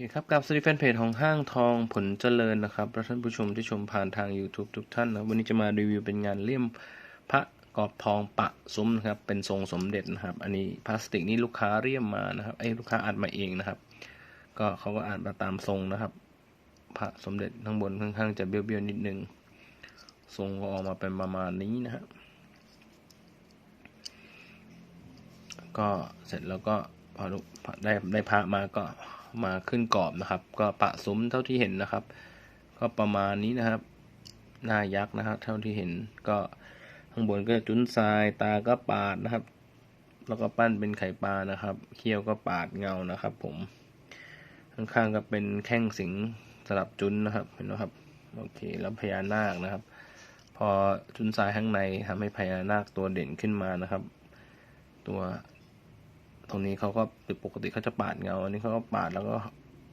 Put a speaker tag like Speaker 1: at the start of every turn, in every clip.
Speaker 1: คครับกับสวัสดีแฟนเพจของห้างทองผลเจริญนะครับและท่านผู้ชมที่ชมผ่านทาง YouTube ทุกท่านนะวันนี้จะมารีวิวเป็นงานเลี่ยมพระกอบทองปะซุ้มนะครับ เป็นทรงสมเด็จนะครับ อันนี้พลาสติกนี่ลูกค้าเรียมมานะครับไอ้ลูกค้าอัดมาเองนะครับ ก็เขาก็อัดมาตามทรงนะครับ พระสมเด็จข้างบนค่อนข้างจะเบี้ยวๆนิดนึง ทรงก็ออกมาเป็นประมาณนี้นะครับก็เสร็จแล้วก็พอได้ได้พระมาก็ มาขึ้นกรอบนะครับ ก็ปะซุ้มเท่าที่เห็นนะครับ ก็ประมาณนี้นะครับ หน้ายักษ์นะครับ เท่าที่เห็นก็ข้างบนก็จุ้นทรายตาก็ปาดนะครับ แล้วก็ปั้นเป็นไข่ปลานะครับเขี้ยวก็ปาดเงานะครับ ผม ข้างๆก็เป็นแข้งสิงสลับจุ้นนะครับเห็นไหมครับโอเคแล้วพญานาคนะครับ พอจุ้นทรายข้างในทำให้พญานาคตัวเด่นขึ้นมานะครับ ตัว ตรงนี้เขาก็ปกติเขาจะปาดเงา อันนี้เขาก็ปาดแล้วก็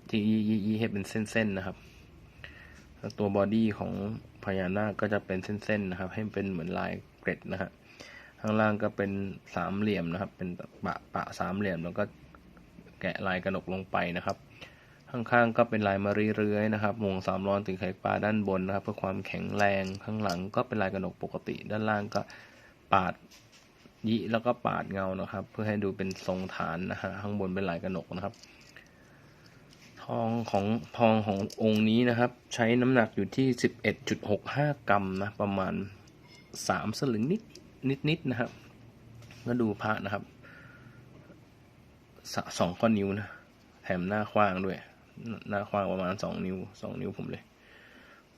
Speaker 1: ที่ยี่ยี่ยี่ให้เป็นเส้นๆนะครับแล้วตัวบอดี้ของพญานาคก็จะเป็นเส้นๆนะครับ ให้เป็นเหมือนลายเกร็ดนะฮะข้างล่างก็เป็นสามเหลี่ยมนะครับ เป็นปะปะสามเหลี่ยม แล้วก็แกะลายกระหนกลงไปนะครับ ข้างๆก็เป็นลายมารีเรื้อยนะครับมงสามร้อนถึงไข่ปลาด้านบนนะครับ เพื่อความแข็งแรงข้างหลังก็เป็นลายกระหนกปกติ ด้านล่างก็ปาด ยิแล้วก็ปาดเงานะครับ เพื่อให้ดูเป็นทรงฐานนะฮะข้างบนเป็นลายกระหนกนะครับ ทองของทองขององค์นี้นะครับ ใช้น้ำหนักอยู่ที่สิบเอ็ดจุดหกห้ากรัมนะ ประมาณสามสลึงนิดนิดนิดนะครับ ก็ดูพระนะครับสสองข้อนิ้วนะแถมหน้าขว้างด้วย หน้าขว้างประมาณสองนิ้วสองนิ้วผมเลย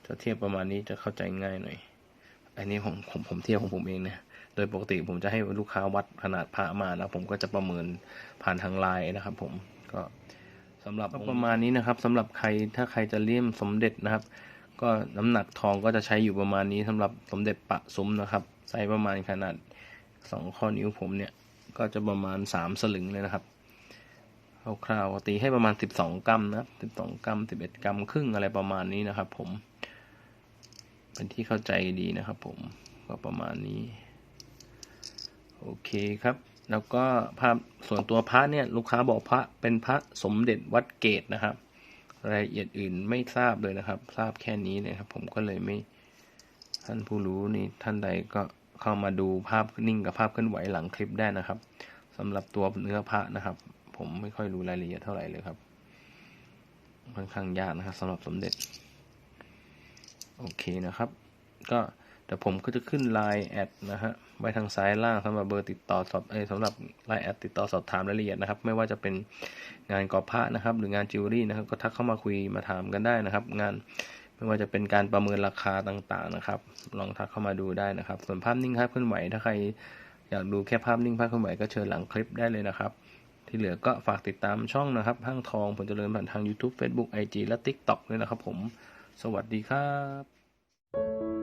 Speaker 1: ถ้าเทียบประมาณนี้จะเข้าใจง่ายหน่อย อันนี้ผมผมผมเทียบของผมเองนะ ดยปกติผมจะให้ลูกค้าวัดขนาดพระมานะผมก็จะประเมินผ่านทางไลน์นะครับ ผมก็สำหรับประมาณนี้นะครับสำหรับใครถ้าใครจะเลี่ยมสมเด็จนะครับ ก็น้ำหนักทองก็จะใช้อยู่ประมาณนี้สำหรับสมเด็จปะซุ้มนะครับไซส์ประมาณขนาดสองข้อนิ้วผมเนี่ย ก็จะประมาณสามสลึงเลยนะครับคร่าวๆตีให้ประมาณสิบสองกรัมนะสิบสองกรัมสิบเอ็ดกรัมครึ่งอะไรประมาณนี้นะครับ ผม เป็นที่เข้าใจดีนะครับ ผมก็ประมาณนี้ โอเคครับ แล้วก็ภาพส่วนตัวพระเนี่ยลูกค้าบอกพระเป็นพระสมเด็จวัดเกตนะครับ รายละเอียดอื่นไม่ทราบเลยนะครับ ทราบแค่นี้เลยครับ ผมก็เลยไม่ท่านผู้รู้นี่ท่านใดก็เข้ามาดูภาพนิ่งกับภาพเคลื่อนไหวหลังคลิปได้นะครับสำหรับตัวเนื้อพระนะครับ ผมไม่ค่อยรู้รายละเอียดเท่าไหร่เลยครับค่อนข้างยากนะครับสำหรับสมเด็จ โอเคนะครับ ก็ เดี๋ยวผมก็จะขึ้น Line แอดนะฮะไว้ทางซ้ายล่างสำหรับเบอร์ติดต่อสอบเอสำหรับ Line แอดติดต่อสอบถามรายละเอียดนะครับ ไม่ว่าจะเป็นงานกอบผ้านะครับ หรืองานจิวเวลรี่นะครับ ก็ทักเข้ามาคุยมาถามกันได้นะครับ งานไม่ว่าจะเป็นการประเมินราคาต่างๆนะครับ ลองทักเข้ามาดูได้นะครับ ส่วนภาพนิ่งภาพเคลื่อนไหวถ้าใครอยากดูแค่ภาพนิ่งภาพเคลื่อนไหวก็เชิญหลังคลิปได้เลยนะครับ ที่เหลือก็ฝากติดตามช่องนะครับห้างทองผลเจริญผ่านทาง YouTube Facebook IG และ TikTok ด้วยนะครับ ผม สวัสดีครับ